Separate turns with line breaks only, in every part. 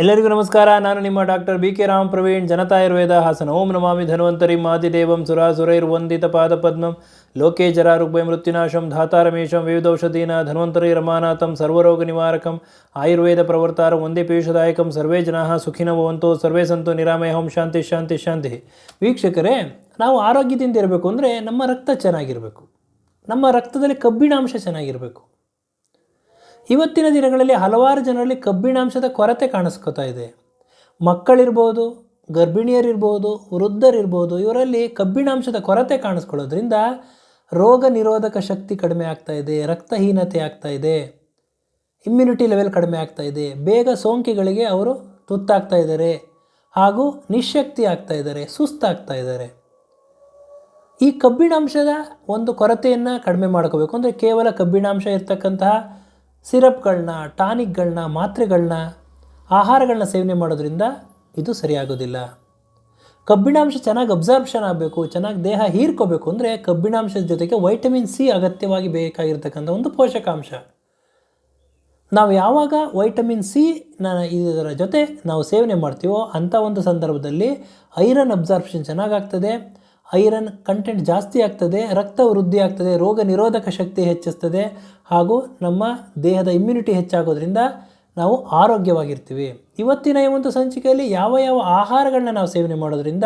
ಎಲ್ಲರಿಗೂ ನಮಸ್ಕಾರ. ನಾನು ನಿಮ್ಮ doctor B K Ram Praveen, Janata Ayurveda Hassan. ಓಂ ನಮಾಮಿ ಧನ್ವಂತರಿ. ಮಾದಿದೇವಂ ಸುರಾಸುರೈರ್ವಂದಿತ ಪಾದಪದ್ಮಂ ಲೋಕೇ ಜರಾರುಗ್ಭಯ ಮೃತ್ಯುನಾಶಂ ಧಾತಾರಮೇಶಂ ವಿವಿಧೌಷಧೀನ ಧನ್ವಂತರಿ ರಮಾನಾಥಂ ಸರ್ವರೋಗ ನಿವಾರಕಂ. ಆಯುರ್ವೇದ ಪ್ರವರ್ತಾರ ಒಂದೇ ಪೀಯೂಷದಾಯಕಂ ಸರ್ವೇ ಜನಾಹ ಸುಖಿನ ಭವಂತು. ಸರ್ವೇ ಸಂತು ನಿರಾಮಯ ಹೋಂ ಶಾಂತಿ ಶಾಂತಿ ಶಾಂತಿ. ವೀಕ್ಷಕರೇ, ನಾವು ಆರೋಗ್ಯದಿಂದ ಇರಬೇಕು ಅಂದರೆ ನಮ್ಮ ರಕ್ತ ಚೆನ್ನಾಗಿರಬೇಕು. ನಮ್ಮ ರಕ್ತದಲ್ಲಿ ಕಬ್ಬಿಣಾಂಶ ಚೆನ್ನಾಗಿರಬೇಕು. ಇವತ್ತಿನ ದಿನಗಳಲ್ಲಿ ಹಲವಾರು ಜನರಲ್ಲಿ ಕಬ್ಬಿಣಾಂಶದ ಕೊರತೆ ಕಾಣಿಸ್ಕೊತಾ ಇದೆ. ಮಕ್ಕಳಿರ್ಬೋದು, ಗರ್ಭಿಣಿಯರಿರ್ಬೋದು, ವೃದ್ಧರಿರ್ಬೋದು, ಇವರಲ್ಲಿ ಕಬ್ಬಿಣಾಂಶದ ಕೊರತೆ ಕಾಣಿಸ್ಕೊಳ್ಳೋದ್ರಿಂದ ರೋಗ ನಿರೋಧಕ ಶಕ್ತಿ ಕಡಿಮೆ ಆಗ್ತಾ ಇದೆ, ರಕ್ತಹೀನತೆ ಆಗ್ತಾ ಇದೆ ಇಮ್ಯುನಿಟಿ ಲೆವೆಲ್ ಕಡಿಮೆ ಆಗ್ತಾ ಇದೆ, ಬೇಗ ಸೋಂಕಿಗಳಿಗೆ ಅವರು ತುತ್ತಾಗ್ತಾ ಇದ್ದಾರೆ ಹಾಗೂ ನಿಶಕ್ತಿ ಆಗ್ತಾ ಇದ್ದಾರೆ, ಸುಸ್ತಾಗ್ತಾ ಇದ್ದಾರೆ. ಈ ಕಬ್ಬಿಣಾಂಶದ ಒಂದು ಕೊರತೆಯನ್ನು ಕಡಿಮೆ ಮಾಡ್ಕೋಬೇಕು. ಅಂದರೆ ಕೇವಲ ಕಬ್ಬಿಣಾಂಶ ಇರ್ತಕ್ಕಂತಹ ಸಿರಪ್ಗಳನ್ನ ಟಾನಿಕ್ಗಳನ್ನ ಮಾತ್ರೆಗಳನ್ನ ಆಹಾರಗಳನ್ನ ಸೇವನೆ ಮಾಡೋದ್ರಿಂದ ಇದು ಸರಿಯಾಗೋದಿಲ್ಲ. ಕಬ್ಬಿಣಾಂಶ ಚೆನ್ನಾಗಿ ಅಬ್ಸಾರ್ಬ್ಷನ್ ಆಗಬೇಕು, ಚೆನ್ನಾಗಿ ದೇಹ ಹೀರ್ಕೋಬೇಕು ಅಂದರೆ ಕಬ್ಬಿಣಾಂಶದ ಜೊತೆಗೆ ವೈಟಮಿನ್ ಸಿ ಅಗತ್ಯವಾಗಿ ಬೇಕಾಗಿರ್ತಕ್ಕಂಥ ಒಂದು ಪೋಷಕಾಂಶ. ನಾವು ಯಾವಾಗ ವೈಟಮಿನ್ ಸಿ ನ ಇದರ ಜೊತೆ ನಾವು ಸೇವನೆ ಮಾಡ್ತೀವೋ ಅಂಥ ಒಂದು ಸಂದರ್ಭದಲ್ಲಿ ಐರನ್ ಅಬ್ಸಾರ್ಬ್ಷನ್ ಚೆನ್ನಾಗಾಗ್ತದೆ ಐರನ್ ಕಂಟೆಂಟ್ ಜಾಸ್ತಿ ಆಗ್ತದೆ, ರಕ್ತ ವೃದ್ಧಿ ಆಗ್ತದೆ, ರೋಗ ನಿರೋಧಕ ಶಕ್ತಿ ಹೆಚ್ಚಿಸ್ತದೆ ಹಾಗೂ ನಮ್ಮ ದೇಹದ ಇಮ್ಯುನಿಟಿ ಹೆಚ್ಚಾಗೋದ್ರಿಂದ ನಾವು ಆರೋಗ್ಯವಾಗಿರ್ತೀವಿ. ಇವತ್ತಿನ ಈ ಒಂದು ಸಂಚಿಕೆಯಲ್ಲಿ ಯಾವ ಯಾವ ಆಹಾರಗಳನ್ನ ನಾವು ಸೇವನೆ ಮಾಡೋದ್ರಿಂದ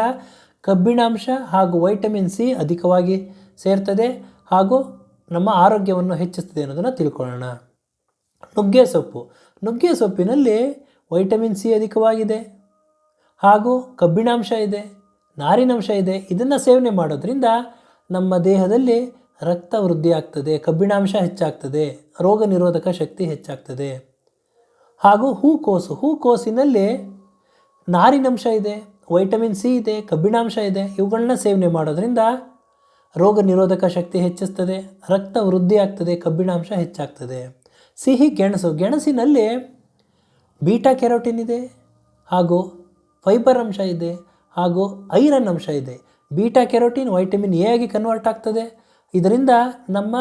ಕಬ್ಬಿಣಾಂಶ ಹಾಗೂ ವೈಟಮಿನ್ ಸಿ ಅಧಿಕವಾಗಿ ಸೇರ್ತದೆ ಹಾಗೂ ನಮ್ಮ ಆರೋಗ್ಯವನ್ನು ಹೆಚ್ಚಿಸ್ತದೆ ಅನ್ನೋದನ್ನು ತಿಳ್ಕೊಳ್ಳೋಣ. ನುಗ್ಗೆ ಸೊಪ್ಪು. ನುಗ್ಗೆ ಸೊಪ್ಪಿನಲ್ಲಿ ವೈಟಮಿನ್ ಸಿ ಅಧಿಕವಾಗಿದೆ ಹಾಗೂ ಕಬ್ಬಿಣಾಂಶ ಇದೆ. ನಾರಿನಂಶ ಇದೆ, ಇದನ್ನು ಸೇವನೆ ಮಾಡೋದ್ರಿಂದ ನಮ್ಮ ದೇಹದಲ್ಲಿ ರಕ್ತ ವೃದ್ಧಿ ಆಗ್ತದೆ, ಕಬ್ಬಿಣಾಂಶ ಹೆಚ್ಚಾಗ್ತದೆ, ರೋಗ ನಿರೋಧಕ ಶಕ್ತಿ ಹೆಚ್ಚಾಗ್ತದೆ. ಹಾಗೂ ಹೂಕೋಸು, ಹೂಕೋಸಿನಲ್ಲಿ ನಾರಿನಂಶ ಇದೆ ವೈಟಮಿನ್ ಸಿ ಇದೆ, ಕಬ್ಬಿಣಾಂಶ ಇದೆ, ಇವುಗಳನ್ನ ಸೇವನೆ ಮಾಡೋದ್ರಿಂದ ರೋಗ ನಿರೋಧಕ ಶಕ್ತಿ ಹೆಚ್ಚಿಸ್ತದೆ, ರಕ್ತ ವೃದ್ಧಿ ಆಗ್ತದೆ, ಕಬ್ಬಿಣಾಂಶ ಹೆಚ್ಚಾಗ್ತದೆ. ಸಿಹಿ, ಗೆಣಸು, ಗೆಣಸಿನಲ್ಲಿ ಬೀಟಾ ಕೆರೋಟಿನ್ ಇದೆ ಹಾಗೂ ಫೈಬರ್ ಅಂಶ ಇದೆ ಹಾಗೂ ಐರನ್ ಅಂಶ ಇದೆ. ಬೀಟಾ ಕೆರೋಟಿನ್, ವೈಟಮಿನ್ ಎ ಆಗಿ ಕನ್ವರ್ಟ್ ಆಗ್ತದೆ. ಇದರಿಂದ ನಮ್ಮ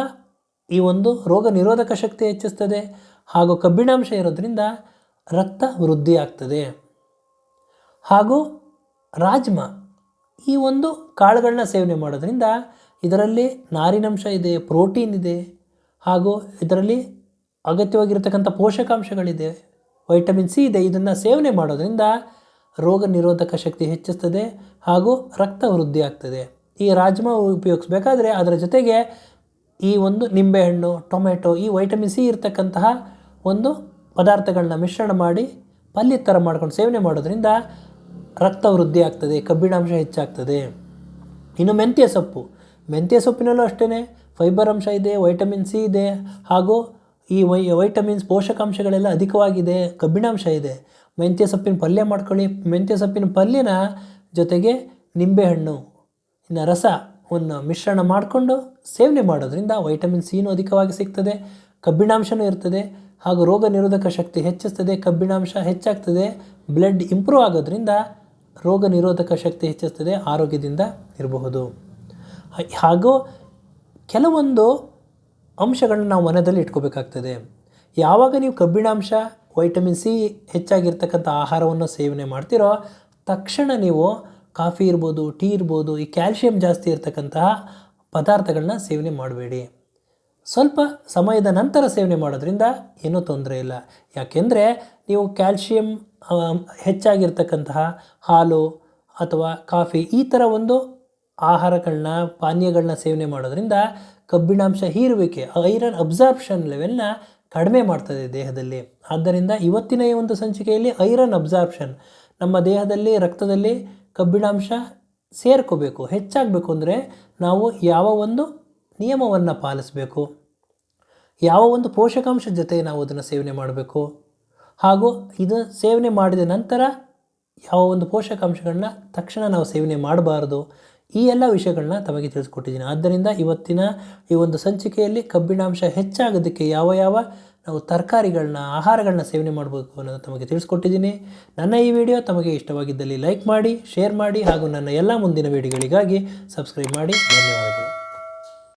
ಈ ಒಂದು ರೋಗ ನಿರೋಧಕ ಶಕ್ತಿ ಹೆಚ್ಚಿಸ್ತದೆ ಹಾಗೂ ಕಬ್ಬಿಣಾಂಶ ಇರೋದರಿಂದ ರಕ್ತ ವೃದ್ಧಿ ಆಗ್ತದೆ. ಹಾಗೂ ರಾಜ್ಮಾ, ಈ ಒಂದು ಕಾಳುಗಳನ್ನ ಸೇವನೆ ಮಾಡೋದ್ರಿಂದ ಇದರಲ್ಲಿ ನಾರಿನಂಶ ಇದೆ, ಪ್ರೋಟೀನ್ ಇದೆ ಹಾಗೂ ಇದರಲ್ಲಿ ಅಗತ್ಯವಾಗಿರತಕ್ಕಂಥ ಪೋಷಕಾಂಶಗಳಿದೆ. ವೈಟಮಿನ್ ಸಿ ಇದೆ, ಇದನ್ನು ಸೇವನೆ ಮಾಡೋದ್ರಿಂದ ರೋಗ ನಿರೋಧಕ ಶಕ್ತಿ ಹೆಚ್ಚಿಸ್ತದೆ ಹಾಗೂ ರಕ್ತ ವೃದ್ಧಿ ಆಗ್ತದೆ. ಈ ರಾಜ್ಮಾ ಉಪಯೋಗಿಸ್ಬೇಕಾದ್ರೆ ಅದರ ಜೊತೆಗೆ ಈ ಒಂದು ನಿಂಬೆಹಣ್ಣು, ಟೊಮೆಟೊ, ಈ ವೈಟಮಿನ್ ಸಿ ಇರತಕ್ಕಂತಹ ಒಂದು ಪದಾರ್ಥಗಳನ್ನ ಮಿಶ್ರಣ ಮಾಡಿ ಪಲ್ಯ ಥರ ಮಾಡ್ಕೊಂಡು ಸೇವನೆ ಮಾಡೋದ್ರಿಂದ ರಕ್ತ ವೃದ್ಧಿ ಆಗ್ತದೆ, ಕಬ್ಬಿಣಾಂಶ ಹೆಚ್ಚಾಗ್ತದೆ. ಇನ್ನು ಮೆಂತ್ಯ ಸೊಪ್ಪು. ಮೆಂತ್ಯ ಸೊಪ್ಪಿನಲ್ಲೂ ಅಷ್ಟೇ ಫೈಬರ್ ಅಂಶ ಇದೆ ವೈಟಮಿನ್ ಸಿ ಇದೆ ಹಾಗೂ ಈ ವೈ ವೈಟಮಿನ್ಸ್ ಪೋಷಕಾಂಶಗಳೆಲ್ಲ ಅಧಿಕವಾಗಿದೆ, ಕಬ್ಬಿಣಾಂಶ ಇದೆ. ಮೆಂತ್ಯ ಸೊಪ್ಪಿನ ಪಲ್ಯ ಮಾಡ್ಕೊಳ್ಳಿ. ಮೆಂತ್ಯ ಸೊಪ್ಪಿನ ಪಲ್ಯನ ಜೊತೆಗೆ ನಿಂಬೆಹಣ್ಣು, ಇನ್ನು ಒಂದು ಮಿಶ್ರಣ ಮಾಡಿಕೊಂಡು ಸೇವನೆ ಮಾಡೋದ್ರಿಂದ ವೈಟಮಿನ್ ಸಿನೂ ಅಧಿಕವಾಗಿ ಸಿಗ್ತದೆ, ಕಬ್ಬಿಣಾಂಶನೂ ಇರ್ತದೆ, ಹಾಗೂ ರೋಗ ನಿರೋಧಕ ಶಕ್ತಿ ಹೆಚ್ಚಿಸ್ತದೆ, ಕಬ್ಬಿಣಾಂಶ ಹೆಚ್ಚಾಗ್ತದೆ ಬ್ಲಡ್ ಇಂಪ್ರೂವ್ ಆಗೋದ್ರಿಂದ ರೋಗ ನಿರೋಧಕ ಶಕ್ತಿ ಹೆಚ್ಚಿಸ್ತದೆ, ಆರೋಗ್ಯದಿಂದ ಇರಬಹುದು. ಹಾಗೂ ಕೆಲವೊಂದು ಅಂಶಗಳನ್ನ ನಾವು ಮನದಲ್ಲಿ ಇಟ್ಕೋಬೇಕಾಗ್ತದೆ. ಯಾವಾಗ ನೀವು ಕಬ್ಬಿಣಾಂಶ ವೈಟಮಿನ್ ಸಿ ಹೆಚ್ಚಾಗಿರ್ತಕ್ಕಂಥ ಆಹಾರವನ್ನು ಸೇವನೆ ಮಾಡ್ತೀರೋ, ತಕ್ಷಣ ನೀವು ಕಾಫಿ ಇರ್ಬೋದು, ಟೀ ಇರ್ಬೋದು, ಈ ಕ್ಯಾಲ್ಶಿಯಂ ಜಾಸ್ತಿ ಇರತಕ್ಕಂತಹ ಪದಾರ್ಥಗಳನ್ನ ಸೇವನೆ ಮಾಡಬೇಡಿ. ಸ್ವಲ್ಪ ಸಮಯದ ನಂತರ ಸೇವನೆ ಮಾಡೋದ್ರಿಂದ ಏನೂ ತೊಂದರೆ ಇಲ್ಲ. ಯಾಕೆಂದರೆ ನೀವು ಕ್ಯಾಲ್ಶಿಯಂ ಹೆಚ್ಚಾಗಿರ್ತಕ್ಕಂತಹ ಹಾಲು ಅಥವಾ ಕಾಫಿ ಈ ಥರ ಒಂದು ಆಹಾರಗಳನ್ನ, ಪಾನೀಯಗಳನ್ನ ಸೇವನೆ ಮಾಡೋದ್ರಿಂದ ಕಬ್ಬಿಣಾಂಶ ಹೀರುವಿಕೆ, ಐರನ್ ಅಬ್ಸಾರ್ಪ್ಷನ್ ಲೆವೆಲ್ನ ಕಡಿಮೆ ಮಾಡ್ತದೆ ದೇಹದಲ್ಲಿ. ಆದ್ದರಿಂದ ಇವತ್ತಿನ ಈ ಒಂದು ಸಂಚಿಕೆಯಲ್ಲಿ ಐರನ್ ಅಬ್ಸಾರ್ಪ್ಷನ್, ನಮ್ಮ ದೇಹದಲ್ಲಿ, ರಕ್ತದಲ್ಲಿ ಕಬ್ಬಿಣಾಂಶ ಸೇರ್ಕೋಬೇಕು, ಹೆಚ್ಚಾಗಬೇಕು ಅಂದರೆ ನಾವು ಯಾವ ಒಂದು ನಿಯಮವನ್ನು ಪಾಲಿಸಬೇಕು, ಯಾವ ಒಂದು ಪೋಷಕಾಂಶ ಜೊತೆ ನಾವು ಅದನ್ನು ಸೇವನೆ ಮಾಡಬೇಕು, ಹಾಗೂ ಇದು ಸೇವನೆ ಮಾಡಿದ ನಂತರ ಯಾವ ಒಂದು ಪೋಷಕಾಂಶಗಳನ್ನ ತಕ್ಷಣ ನಾವು ಸೇವನೆ ಮಾಡಬಾರ್ದು ಈ ಎಲ್ಲ ವಿಷಯಗಳನ್ನ ತಮಗೆ ತಿಳಿಸ್ಕೊಟ್ಟಿದ್ದೀನಿ. ಆದ್ದರಿಂದ ಇವತ್ತಿನ ಈ ಒಂದು ಸಂಚಿಕೆಯಲ್ಲಿ ಕಬ್ಬಿಣಾಂಶ ಹೆಚ್ಚಾಗೋದಕ್ಕೆ ಯಾವ ಯಾವ ನಾವು ತರಕಾರಿಗಳನ್ನ, ಆಹಾರಗಳನ್ನ ಸೇವನೆ ಮಾಡಬೇಕು ಅನ್ನೋದು ತಮಗೆ ತಿಳಿಸ್ಕೊಟ್ಟಿದ್ದೀನಿ. ನನ್ನ ಈ ವಿಡಿಯೋ ತಮಗೆ ಇಷ್ಟವಾಗಿದ್ದಲ್ಲಿ ಲೈಕ್ ಮಾಡಿ, ಶೇರ್ ಮಾಡಿ ಹಾಗೂ ನನ್ನ ಎಲ್ಲ ಮುಂದಿನ ವಿಡಿಯೋಗಳಿಗಾಗಿ ಸಬ್ಸ್ಕ್ರೈಬ್ ಮಾಡಿ. ಧನ್ಯವಾದಗಳು.